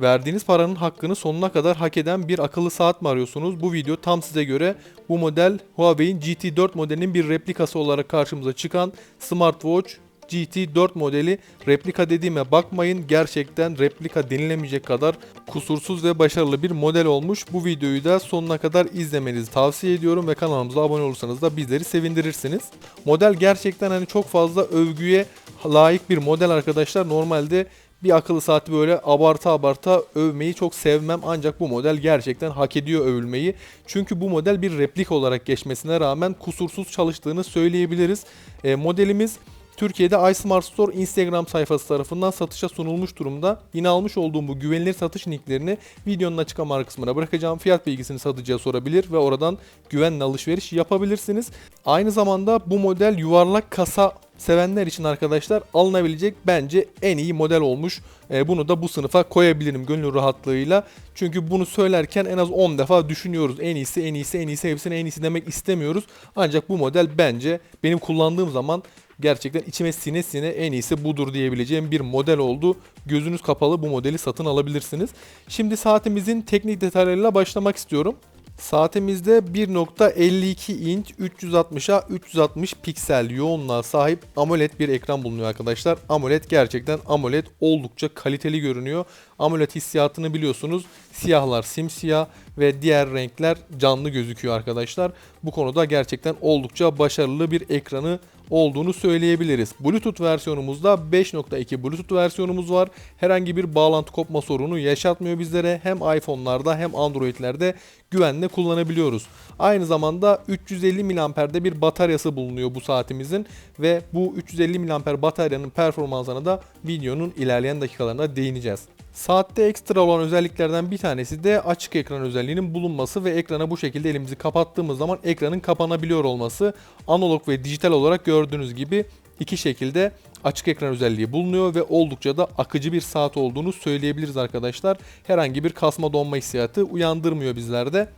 Verdiğiniz paranın hakkını sonuna kadar hak eden bir akıllı saat mi arıyorsunuz? Bu video tam size göre bu model Huawei'in GT4 modelinin bir replikası olarak karşımıza çıkan Smartwatch GT4 modeli replika dediğime bakmayın gerçekten replika denilemeyecek kadar kusursuz ve başarılı bir model olmuş. Bu videoyu da sonuna kadar izlemenizi tavsiye ediyorum ve kanalımıza abone olursanız da bizleri sevindirirsiniz. Model gerçekten hani çok fazla övgüye layık bir model arkadaşlar. Normalde bir akıllı saati böyle abarta abarta övmeyi çok sevmem ancak bu model gerçekten hak ediyor övülmeyi. Çünkü bu model bir replik olarak geçmesine rağmen kusursuz çalıştığını söyleyebiliriz. E, modelimiz Türkiye'de iSmart Store Instagram sayfası tarafından satışa sunulmuş durumda. Yine almış olduğum bu güvenilir satış linklerini videonun açıklama kısmına bırakacağım. Fiyat bilgisini satıcıya sorabilir ve oradan güvenle alışveriş yapabilirsiniz. Aynı zamanda bu model yuvarlak kasa sevenler için arkadaşlar alınabilecek bence en iyi model olmuş. E, bunu da bu sınıfa koyabilirim gönül rahatlığıyla. Çünkü bunu söylerken en az 10 defa düşünüyoruz. En iyisi, en iyisi, en iyisi, hepsine en iyisi demek istemiyoruz. Ancak bu model bence benim kullandığım zaman gerçekten içime sine sine en iyisi budur diyebileceğim bir model oldu. Gözünüz kapalı bu modeli satın alabilirsiniz. Şimdi saatimizin teknik detaylarıyla başlamak istiyorum. Saatimizde 1.52 inç 360'a 360 piksel yoğunluğa sahip AMOLED bir ekran bulunuyor arkadaşlar. AMOLED gerçekten AMOLED oldukça kaliteli görünüyor. AMOLED hissiyatını biliyorsunuz. Siyahlar simsiyah ve diğer renkler canlı gözüküyor arkadaşlar. Bu konuda gerçekten oldukça başarılı bir ekranı olduğunu söyleyebiliriz. Bluetooth versiyonumuzda 5.2 Bluetooth versiyonumuz var. Herhangi bir bağlantı kopma sorunu yaşatmıyor bizlere. Hem iPhone'larda hem Android'lerde güvenle kullanabiliyoruz. Aynı zamanda 350 mAh'de bir bataryası bulunuyor bu saatimizin ve bu 350 mAh bataryanın performansına da videonun ilerleyen dakikalarında değineceğiz. Saatte ekstra olan özelliklerden bir tanesi de açık ekran özelliğinin bulunması ve ekrana bu şekilde elimizi kapattığımız zaman ekranın kapanabiliyor olması. Analog ve dijital olarak gördüğünüz gibi iki şekilde açık ekran özelliği bulunuyor ve oldukça da akıcı bir saat olduğunu söyleyebiliriz arkadaşlar. Herhangi bir kasma donma hissiyatı uyandırmıyor bizlerde.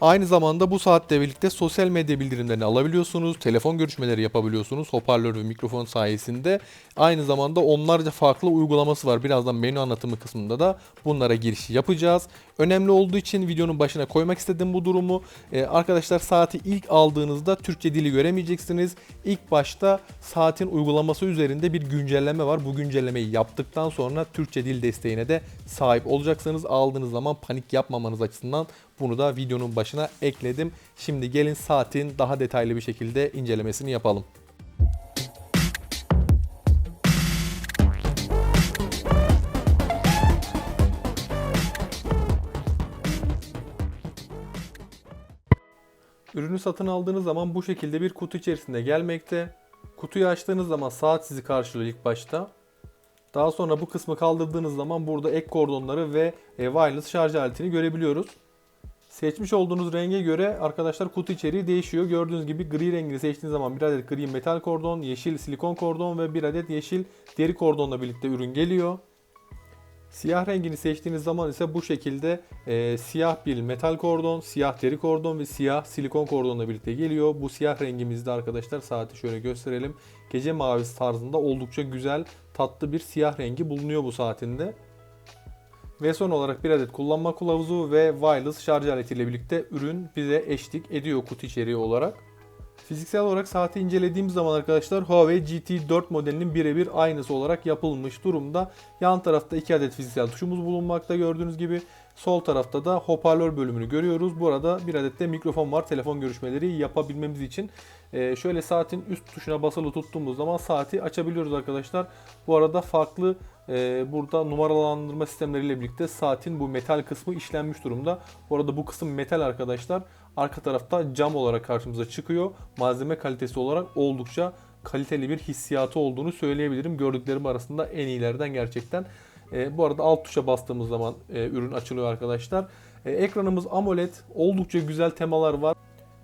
Aynı zamanda bu saatle birlikte sosyal medya bildirimlerini alabiliyorsunuz. Telefon görüşmeleri yapabiliyorsunuz. Hoparlör ve mikrofon sayesinde. Aynı zamanda onlarca farklı uygulaması var. Birazdan menü anlatımı kısmında da bunlara giriş yapacağız. Önemli olduğu için videonun başına koymak istedim bu durumu. Ee, arkadaşlar saati ilk aldığınızda Türkçe dili göremeyeceksiniz. İlk başta saatin uygulaması üzerinde bir güncelleme var. Bu güncellemeyi yaptıktan sonra Türkçe dil desteğine de sahip olacaksınız. Aldığınız zaman panik yapmamanız açısından bunu da videonun başına ekledim. Şimdi gelin saatin daha detaylı bir şekilde incelemesini yapalım. Ürünü satın aldığınız zaman bu şekilde bir kutu içerisinde gelmekte. Kutuyu açtığınız zaman saat sizi karşılıyor ilk başta. Daha sonra bu kısmı kaldırdığınız zaman burada ek kordonları ve e, wireless şarj aletini görebiliyoruz. Seçmiş olduğunuz renge göre arkadaşlar kutu içeriği değişiyor. Gördüğünüz gibi gri rengini seçtiğiniz zaman bir adet gri metal kordon, yeşil silikon kordon ve bir adet yeşil deri kordonla birlikte ürün geliyor. Siyah rengini seçtiğiniz zaman ise bu şekilde e, siyah bir metal kordon, siyah deri kordon ve siyah silikon kordonla birlikte geliyor. Bu siyah rengimizde arkadaşlar saati şöyle gösterelim. Gece mavisi tarzında oldukça güzel, tatlı bir siyah rengi bulunuyor bu saatinde. Ve son olarak bir adet kullanma kılavuzu ve wireless şarj aletiyle birlikte ürün bize eşlik ediyor kutu içeriği olarak. Fiziksel olarak saati incelediğimiz zaman arkadaşlar Huawei GT4 modelinin birebir aynısı olarak yapılmış durumda. Yan tarafta 2 adet fiziksel tuşumuz bulunmakta gördüğünüz gibi. Sol tarafta da hoparlör bölümünü görüyoruz. Burada bir adet de mikrofon var telefon görüşmeleri yapabilmemiz için. Ee, şöyle saatin üst tuşuna basılı tuttuğumuz zaman saati açabiliyoruz arkadaşlar. Bu arada farklı e, burada numaralandırma sistemleriyle birlikte saatin bu metal kısmı işlenmiş durumda. Bu arada bu kısım metal arkadaşlar. Arka tarafta cam olarak karşımıza çıkıyor. Malzeme kalitesi olarak oldukça kaliteli bir hissiyatı olduğunu söyleyebilirim. Gördüklerim arasında en iyilerden gerçekten. E, bu arada alt tuşa bastığımız zaman e, ürün açılıyor arkadaşlar. E, ekranımız AMOLED. Oldukça güzel temalar var.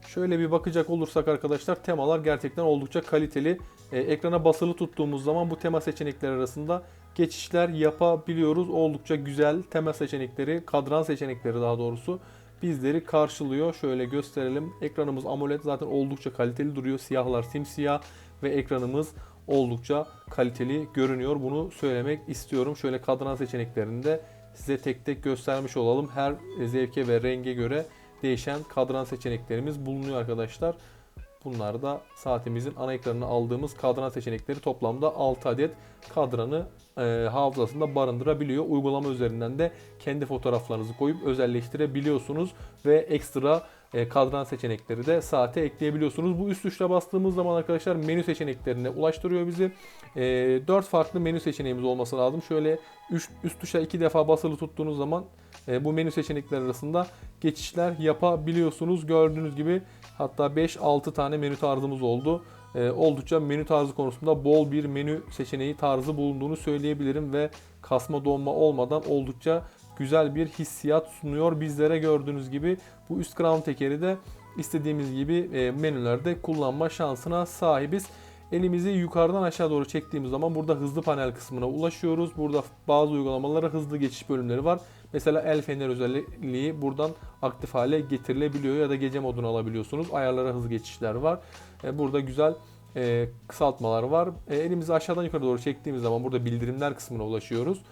Şöyle bir bakacak olursak arkadaşlar temalar gerçekten oldukça kaliteli. E, ekrana basılı tuttuğumuz zaman bu tema seçenekleri arasında geçişler yapabiliyoruz. Oldukça güzel tema seçenekleri, kadran seçenekleri daha doğrusu bizleri karşılıyor. Şöyle gösterelim. Ekranımız AMOLED zaten oldukça kaliteli duruyor. Siyahlar simsiyah ve ekranımız oldukça kaliteli görünüyor. Bunu söylemek istiyorum. Şöyle kadran seçeneklerinde size tek tek göstermiş olalım. Her zevke ve renge göre değişen kadran seçeneklerimiz bulunuyor arkadaşlar. Bunlar da saatimizin ana ekranına aldığımız kadran seçenekleri toplamda 6 adet kadranı e, hafızasında barındırabiliyor. Uygulama üzerinden de kendi fotoğraflarınızı koyup özelleştirebiliyorsunuz ve ekstra e, kadran seçenekleri de saate ekleyebiliyorsunuz. Bu üst tuşla bastığımız zaman arkadaşlar menü seçeneklerine ulaştırıyor bizi. E, 4 farklı menü seçeneğimiz olması lazım. Şöyle üst, üst tuşa 2 defa basılı tuttuğunuz zaman e, bu menü seçenekleri arasında geçişler yapabiliyorsunuz. Gördüğünüz gibi hatta 5-6 tane menü tarzımız oldu. E, oldukça menü tarzı konusunda bol bir menü seçeneği tarzı bulunduğunu söyleyebilirim ve kasma donma olmadan oldukça güzel bir hissiyat sunuyor bizlere gördüğünüz gibi. Bu üst crown tekeri de istediğimiz gibi e, menülerde kullanma şansına sahibiz. Elimizi yukarıdan aşağı doğru çektiğimiz zaman burada hızlı panel kısmına ulaşıyoruz. Burada bazı uygulamalara hızlı geçiş bölümleri var. Mesela el fener özelliği buradan aktif hale getirilebiliyor ya da gece modunu alabiliyorsunuz. Ayarlara hızlı geçişler var. E, Burada güzel e, kısaltmalar var. E, Elimizi aşağıdan yukarı doğru çektiğimiz zaman burada bildirimler kısmına ulaşıyoruz.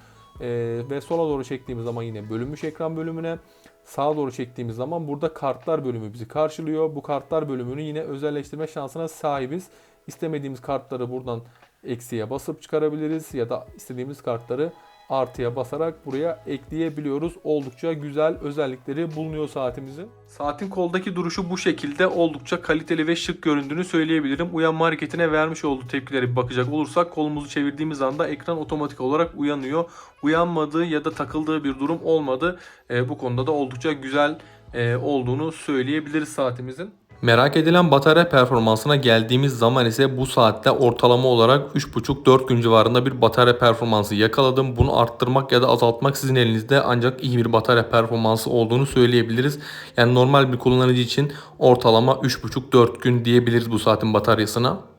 Ve sola doğru çektiğimiz zaman yine bölünmüş ekran bölümüne. Sağa doğru çektiğimiz zaman burada kartlar bölümü bizi karşılıyor. Bu kartlar bölümünü yine özelleştirme şansına sahibiz. İstemediğimiz kartları buradan eksiye basıp çıkarabiliriz ya da istediğimiz kartları artıya basarak buraya ekleyebiliyoruz. Oldukça güzel özellikleri bulunuyor saatimizin. Saatin koldaki duruşu bu şekilde oldukça kaliteli ve şık göründüğünü söyleyebilirim. Uyanma hareketine vermiş olduğu tepkilere bakacak olursak kolumuzu çevirdiğimiz anda ekran otomatik olarak uyanıyor. Uyanmadığı ya da takıldığı bir durum olmadı. E, bu konuda da oldukça güzel e, olduğunu söyleyebiliriz saatimizin. Merak edilen batarya performansına geldiğimiz zaman ise bu saatte ortalama olarak 3,5-4 gün civarında bir batarya performansı yakaladım. Bunu arttırmak ya da azaltmak sizin elinizde ancak iyi bir batarya performansı olduğunu söyleyebiliriz. Yani normal bir kullanıcı için ortalama 3,5-4 gün diyebiliriz bu saatin bataryasına.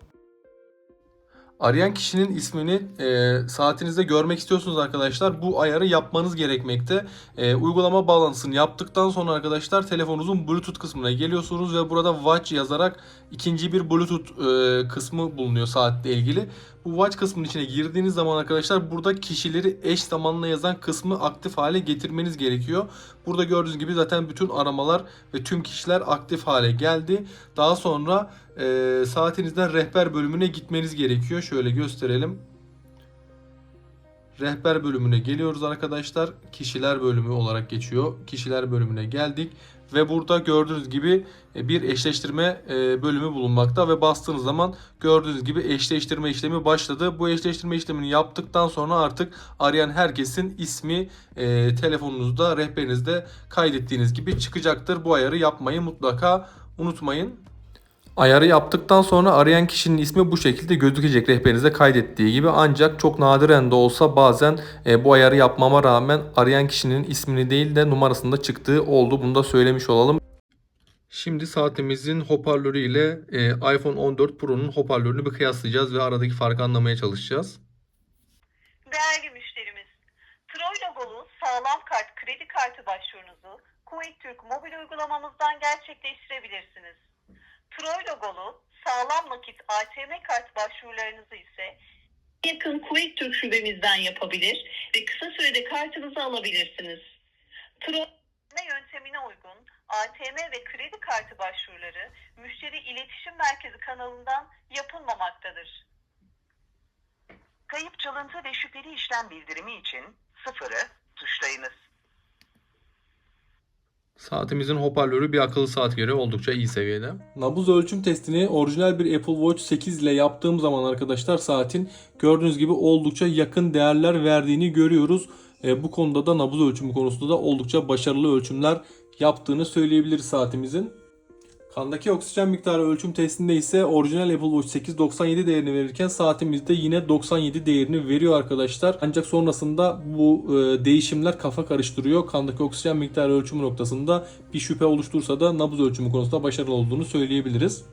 Arayan kişinin ismini e, saatinizde görmek istiyorsunuz arkadaşlar. Bu ayarı yapmanız gerekmekte. E, uygulama bağlantısını yaptıktan sonra arkadaşlar telefonunuzun Bluetooth kısmına geliyorsunuz ve burada Watch yazarak ikinci bir Bluetooth e, kısmı bulunuyor saatle ilgili. Bu Watch kısmının içine girdiğiniz zaman arkadaşlar burada kişileri eş zamanla yazan kısmı aktif hale getirmeniz gerekiyor. Burada gördüğünüz gibi zaten bütün aramalar ve tüm kişiler aktif hale geldi. Daha sonra e, saatinizden rehber bölümüne gitmeniz gerekiyor. Şöyle gösterelim. Rehber bölümüne geliyoruz arkadaşlar. Kişiler bölümü olarak geçiyor. Kişiler bölümüne geldik ve burada gördüğünüz gibi e, bir eşleştirme e, bölümü bulunmakta ve bastığınız zaman gördüğünüz gibi eşleştirme işlemi başladı. Bu eşleştirme işlemini yaptıktan sonra artık arayan herkesin ismi e, telefonunuzda, rehberinizde kaydettiğiniz gibi çıkacaktır. Bu ayarı yapmayı mutlaka unutmayın. Ayarı yaptıktan sonra arayan kişinin ismi bu şekilde gözükecek rehberinize kaydettiği gibi ancak çok nadiren de olsa bazen e, bu ayarı yapmama rağmen arayan kişinin ismini değil de numarasında çıktığı oldu. Bunu da söylemiş olalım. Şimdi saatimizin hoparlörü ile e, iPhone 14 Pro'nun hoparlörünü bir kıyaslayacağız ve aradaki farkı anlamaya çalışacağız. Değerli müşterimiz, Troy logolu sağlam kart kredi kartı başvurunuzu Kuveyt Türk mobil uygulamamızdan gerçekleştirebilirsiniz. Troy logolu sağlam nakit ATM kart başvurularınızı ise yakın Kuveyt Türk şubemizden yapabilir ve kısa sürede kartınızı alabilirsiniz. Troy yöntemine uygun ATM ve kredi kartı başvuruları müşteri iletişim merkezi kanalından yapılmamaktadır. Kayıp çalıntı ve şüpheli işlem bildirimi için sıfırı tuşlayınız. Saatimizin hoparlörü bir akıllı saat göre oldukça iyi seviyede. Nabız ölçüm testini orijinal bir Apple Watch 8 ile yaptığım zaman arkadaşlar saatin gördüğünüz gibi oldukça yakın değerler verdiğini görüyoruz. E, bu konuda da nabız ölçümü konusunda da oldukça başarılı ölçümler yaptığını söyleyebiliriz saatimizin. Kandaki oksijen miktarı ölçüm testinde ise orijinal Apple Watch 8 97 değerini verirken saatimizde yine 97 değerini veriyor arkadaşlar. Ancak sonrasında bu e, değişimler kafa karıştırıyor. Kandaki oksijen miktarı ölçümü noktasında bir şüphe oluştursa da nabız ölçümü konusunda başarılı olduğunu söyleyebiliriz.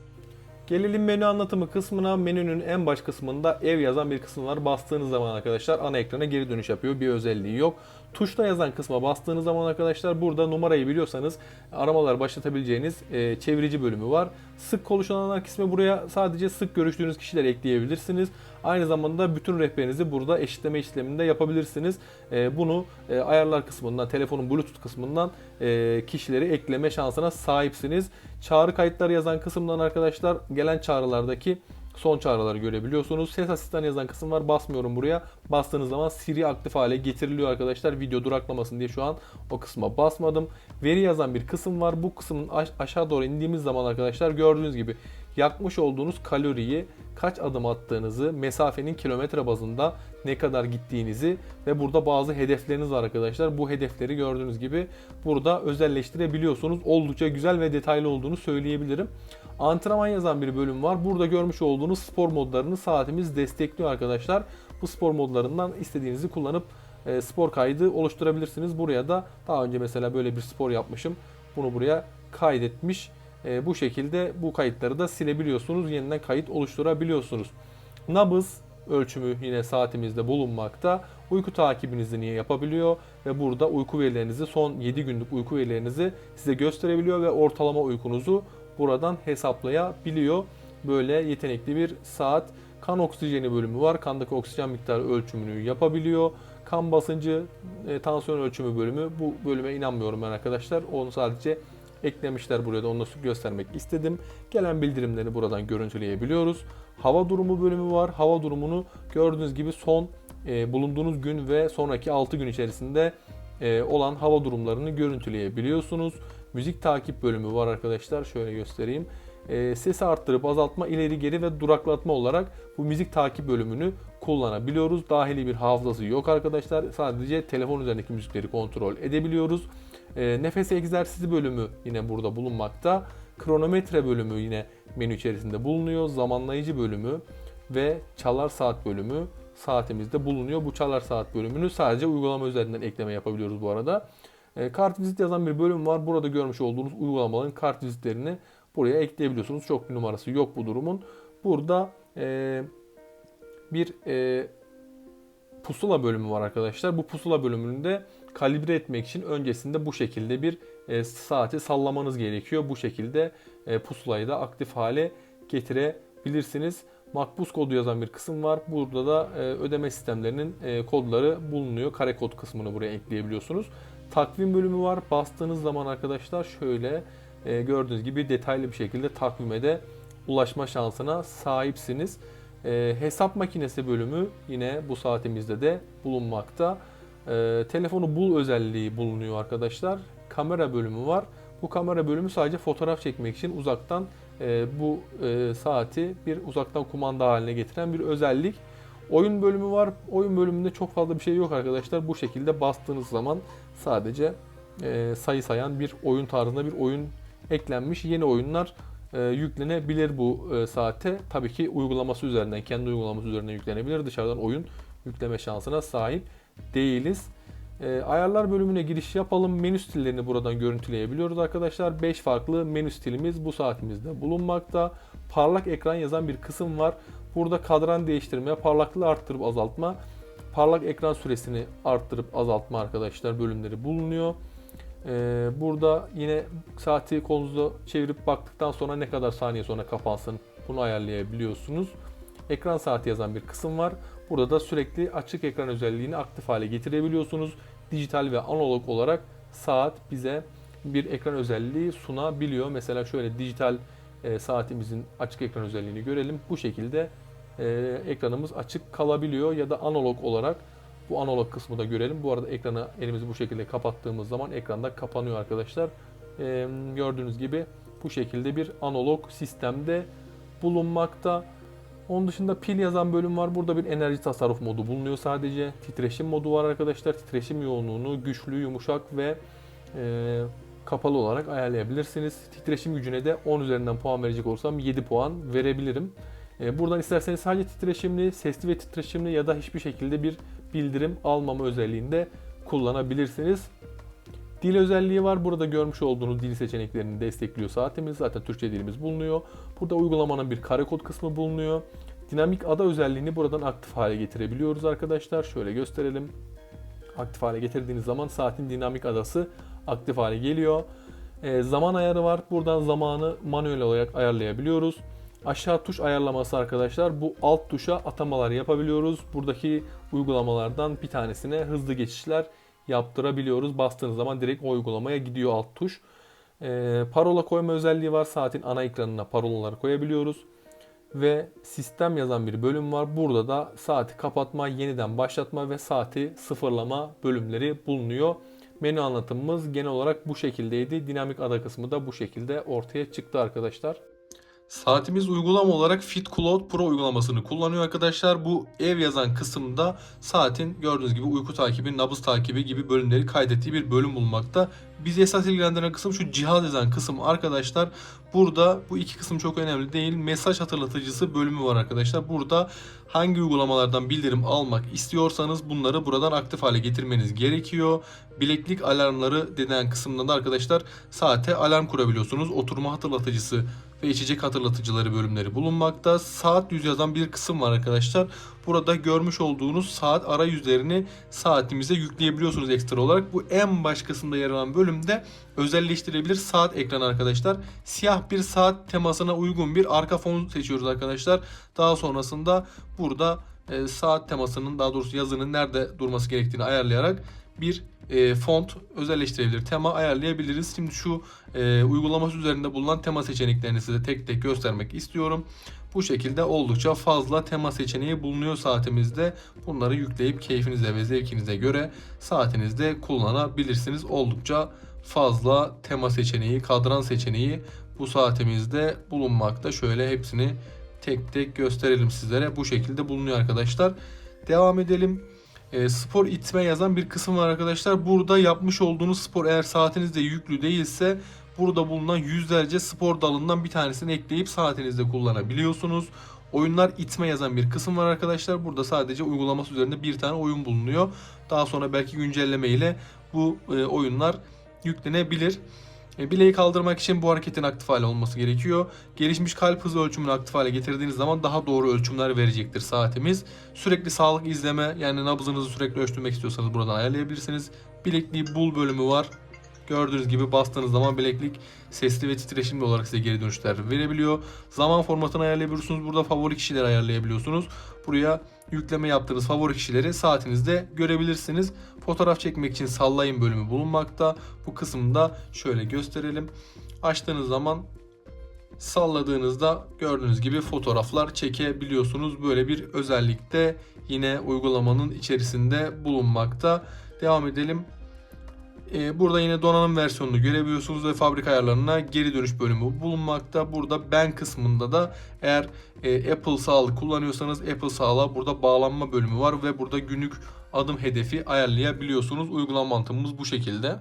Gelelim menü anlatımı kısmına. Menünün en baş kısmında ev yazan bir kısım var. Bastığınız zaman arkadaşlar ana ekrana geri dönüş yapıyor. Bir özelliği yok. Tuşla yazan kısma bastığınız zaman arkadaşlar burada numarayı biliyorsanız aramalar başlatabileceğiniz e, çevirici bölümü var. Sık konuşulanlar kısmı buraya sadece sık görüştüğünüz kişiler ekleyebilirsiniz. Aynı zamanda bütün rehberinizi burada eşitleme işleminde yapabilirsiniz. E, bunu e, ayarlar kısmından, telefonun bluetooth kısmından e, kişileri ekleme şansına sahipsiniz. Çağrı kayıtları yazan kısımdan arkadaşlar gelen çağrılardaki son çağrıları görebiliyorsunuz. Ses asistanı yazan kısım var. Basmıyorum buraya. Bastığınız zaman Siri aktif hale getiriliyor arkadaşlar. Video duraklamasın diye şu an o kısma basmadım. Veri yazan bir kısım var. Bu kısmın aş- aşağı doğru indiğimiz zaman arkadaşlar gördüğünüz gibi yakmış olduğunuz kaloriyi, kaç adım attığınızı, mesafenin kilometre bazında ne kadar gittiğinizi ve burada bazı hedefleriniz var arkadaşlar. Bu hedefleri gördüğünüz gibi burada özelleştirebiliyorsunuz. Oldukça güzel ve detaylı olduğunu söyleyebilirim. Antrenman yazan bir bölüm var. Burada görmüş olduğunuz spor modlarını saatimiz destekliyor arkadaşlar. Bu spor modlarından istediğinizi kullanıp e, spor kaydı oluşturabilirsiniz. Buraya da daha önce mesela böyle bir spor yapmışım. Bunu buraya kaydetmiş. E, bu şekilde bu kayıtları da silebiliyorsunuz. Yeniden kayıt oluşturabiliyorsunuz. Nabız ölçümü yine saatimizde bulunmakta. Uyku takibinizi niye yapabiliyor ve burada uyku verilerinizi son 7 günlük uyku verilerinizi size gösterebiliyor ve ortalama uykunuzu buradan hesaplayabiliyor. Böyle yetenekli bir saat. Kan oksijeni bölümü var. Kandaki oksijen miktarı ölçümünü yapabiliyor. Kan basıncı, e, tansiyon ölçümü bölümü. Bu bölüme inanmıyorum ben arkadaşlar. Onu sadece eklemişler buraya da onu göstermek istedim. Gelen bildirimleri buradan görüntüleyebiliyoruz. Hava durumu bölümü var. Hava durumunu gördüğünüz gibi son e, bulunduğunuz gün ve sonraki 6 gün içerisinde e, olan hava durumlarını görüntüleyebiliyorsunuz. Müzik takip bölümü var arkadaşlar. Şöyle göstereyim. E, sesi arttırıp azaltma, ileri geri ve duraklatma olarak bu müzik takip bölümünü kullanabiliyoruz. Dahili bir hafızası yok arkadaşlar. Sadece telefon üzerindeki müzikleri kontrol edebiliyoruz. E, nefes egzersizi bölümü yine burada bulunmakta. Kronometre bölümü yine menü içerisinde bulunuyor. Zamanlayıcı bölümü ve çalar saat bölümü saatimizde bulunuyor. Bu çalar saat bölümünü sadece uygulama üzerinden ekleme yapabiliyoruz bu arada. E, kart vizit yazan bir bölüm var. Burada görmüş olduğunuz uygulamaların kart vizitlerini buraya ekleyebiliyorsunuz. Çok bir numarası yok bu durumun. Burada e, bir e, pusula bölümü var arkadaşlar. Bu pusula bölümünde kalibre etmek için öncesinde bu şekilde bir e, saati sallamanız gerekiyor. Bu şekilde e, pusulayı da aktif hale getirebilirsiniz. Makbuz kodu yazan bir kısım var. Burada da e, ödeme sistemlerinin kodları bulunuyor. Kare kod kısmını buraya ekleyebiliyorsunuz. Takvim bölümü var. Bastığınız zaman arkadaşlar şöyle gördüğünüz gibi detaylı bir şekilde takvime de ulaşma şansına sahipsiniz. Hesap makinesi bölümü yine bu saatimizde de bulunmakta. E, telefonu bul özelliği bulunuyor arkadaşlar. Kamera bölümü var. Bu kamera bölümü sadece fotoğraf çekmek için uzaktan e, bu e, saati bir uzaktan kumanda haline getiren bir özellik. Oyun bölümü var. Oyun bölümünde çok fazla bir şey yok arkadaşlar. Bu şekilde bastığınız zaman sadece e, sayı sayan bir oyun tarzında bir oyun eklenmiş. Yeni oyunlar e, yüklenebilir bu e, saate. Tabii ki uygulaması üzerinden, kendi uygulaması üzerinden yüklenebilir. Dışarıdan oyun yükleme şansına sahip değiliz. E, ayarlar bölümüne giriş yapalım. Menü stillerini buradan görüntüleyebiliyoruz arkadaşlar. 5 farklı menü stilimiz bu saatimizde bulunmakta. Parlak ekran yazan bir kısım var. Burada kadran değiştirme, parlaklığı arttırıp azaltma, parlak ekran süresini arttırıp azaltma arkadaşlar bölümleri bulunuyor. Ee, burada yine saati kolunuzda çevirip baktıktan sonra ne kadar saniye sonra kapansın bunu ayarlayabiliyorsunuz. Ekran saati yazan bir kısım var. Burada da sürekli açık ekran özelliğini aktif hale getirebiliyorsunuz. Dijital ve analog olarak saat bize bir ekran özelliği sunabiliyor. Mesela şöyle dijital e, saatimizin açık ekran özelliğini görelim. Bu şekilde e, ekranımız açık kalabiliyor ya da analog olarak bu analog kısmı da görelim. Bu arada ekranı elimizi bu şekilde kapattığımız zaman ekranda kapanıyor arkadaşlar. E, gördüğünüz gibi bu şekilde bir analog sistemde bulunmakta. Onun dışında pil yazan bölüm var. Burada bir enerji tasarruf modu bulunuyor sadece. Titreşim modu var arkadaşlar. Titreşim yoğunluğunu güçlü, yumuşak ve e, kapalı olarak ayarlayabilirsiniz. Titreşim gücüne de 10 üzerinden puan verecek olsam 7 puan verebilirim. E, buradan isterseniz sadece titreşimli, sesli ve titreşimli ya da hiçbir şekilde bir bildirim almama özelliğinde kullanabilirsiniz. Dil özelliği var. Burada görmüş olduğunuz dil seçeneklerini destekliyor saatimiz. Zaten Türkçe dilimiz bulunuyor. Burada uygulamanın bir kare kod kısmı bulunuyor. Dinamik ada özelliğini buradan aktif hale getirebiliyoruz arkadaşlar. Şöyle gösterelim. aktif hale getirdiğiniz zaman saatin dinamik adası aktif hale geliyor. E, zaman ayarı var. Buradan zamanı manuel olarak ayarlayabiliyoruz. Aşağı tuş ayarlaması arkadaşlar. Bu alt tuşa atamalar yapabiliyoruz. Buradaki uygulamalardan bir tanesine hızlı geçişler yaptırabiliyoruz. Bastığınız zaman direkt uygulamaya gidiyor alt tuş. E, parola koyma özelliği var. Saatin ana ekranına parolaları koyabiliyoruz. Ve sistem yazan bir bölüm var. Burada da saati kapatma, yeniden başlatma ve saati sıfırlama bölümleri bulunuyor. Menü anlatımımız genel olarak bu şekildeydi. Dinamik ada kısmı da bu şekilde ortaya çıktı arkadaşlar. Saatimiz uygulama olarak Fit Cloud Pro uygulamasını kullanıyor arkadaşlar. Bu ev yazan kısımda saatin gördüğünüz gibi uyku takibi, nabız takibi gibi bölümleri kaydettiği bir bölüm bulunmakta. Bizi esas ilgilendiren kısım şu cihaz yazan kısım arkadaşlar. Burada bu iki kısım çok önemli değil. Mesaj hatırlatıcısı bölümü var arkadaşlar. Burada hangi uygulamalardan bildirim almak istiyorsanız bunları buradan aktif hale getirmeniz gerekiyor. Bileklik alarmları denen kısımda da arkadaşlar saate alarm kurabiliyorsunuz. Oturma hatırlatıcısı ve içecek hatırlatıcıları bölümleri bulunmakta. Saat yüz yazan bir kısım var arkadaşlar. Burada görmüş olduğunuz saat arayüzlerini saatimize yükleyebiliyorsunuz ekstra olarak. Bu en baş kısımda yer alan bölümde özelleştirebilir saat ekranı arkadaşlar. Siyah bir saat temasına uygun bir arka fon seçiyoruz arkadaşlar. Daha sonrasında burada e, saat temasının daha doğrusu yazının nerede durması gerektiğini ayarlayarak bir e, font özelleştirebilir, tema ayarlayabiliriz. Şimdi şu e, uygulaması üzerinde bulunan tema seçeneklerini size tek tek göstermek istiyorum. Bu şekilde oldukça fazla tema seçeneği bulunuyor saatimizde. Bunları yükleyip keyfinize ve zevkinize göre saatinizde kullanabilirsiniz. Oldukça fazla tema seçeneği, kadran seçeneği bu saatimizde bulunmakta. Şöyle hepsini tek tek gösterelim sizlere. Bu şekilde bulunuyor arkadaşlar. Devam edelim. E, spor itme yazan bir kısım var arkadaşlar. Burada yapmış olduğunuz spor eğer saatinizde yüklü değilse burada bulunan yüzlerce spor dalından bir tanesini ekleyip saatinizde kullanabiliyorsunuz. Oyunlar itme yazan bir kısım var arkadaşlar. Burada sadece uygulaması üzerinde bir tane oyun bulunuyor. Daha sonra belki güncelleme ile bu e, oyunlar yüklenebilir. E, bileği kaldırmak için bu hareketin aktif hale olması gerekiyor. Gelişmiş kalp hızı ölçümünü aktif hale getirdiğiniz zaman daha doğru ölçümler verecektir saatimiz. Sürekli sağlık izleme yani nabzınızı sürekli ölçtürmek istiyorsanız buradan ayarlayabilirsiniz. Bilekliği bul bölümü var. Gördüğünüz gibi bastığınız zaman bileklik sesli ve titreşimli olarak size geri dönüşler verebiliyor. Zaman formatını ayarlayabiliyorsunuz. Burada favori kişileri ayarlayabiliyorsunuz. Buraya yükleme yaptığınız favori kişileri saatinizde görebilirsiniz. Fotoğraf çekmek için sallayın bölümü bulunmakta. Bu kısımda şöyle gösterelim. Açtığınız zaman salladığınızda gördüğünüz gibi fotoğraflar çekebiliyorsunuz. Böyle bir özellik de yine uygulamanın içerisinde bulunmakta. Devam edelim. Ee, Burada yine donanım versiyonunu görebiliyorsunuz ve fabrika ayarlarına geri dönüş bölümü bulunmakta. Burada ben kısmında da eğer e, Apple sağlık kullanıyorsanız Apple sağlığa burada bağlanma bölümü var ve burada günlük adım hedefi ayarlayabiliyorsunuz. Uygulama mantığımız bu şekilde.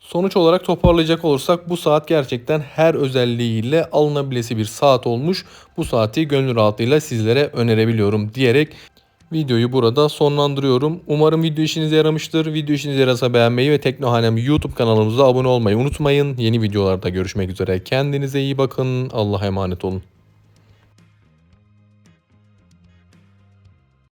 Sonuç olarak toparlayacak olursak bu saat gerçekten her özelliğiyle alınabilesi bir saat olmuş. Bu saati gönül rahatlığıyla sizlere önerebiliyorum diyerek videoyu burada sonlandırıyorum. Umarım video işinize yaramıştır. Video işinize yarasa beğenmeyi ve Teknohanem YouTube kanalımıza abone olmayı unutmayın. Yeni videolarda görüşmek üzere. Kendinize iyi bakın. Allah'a emanet olun.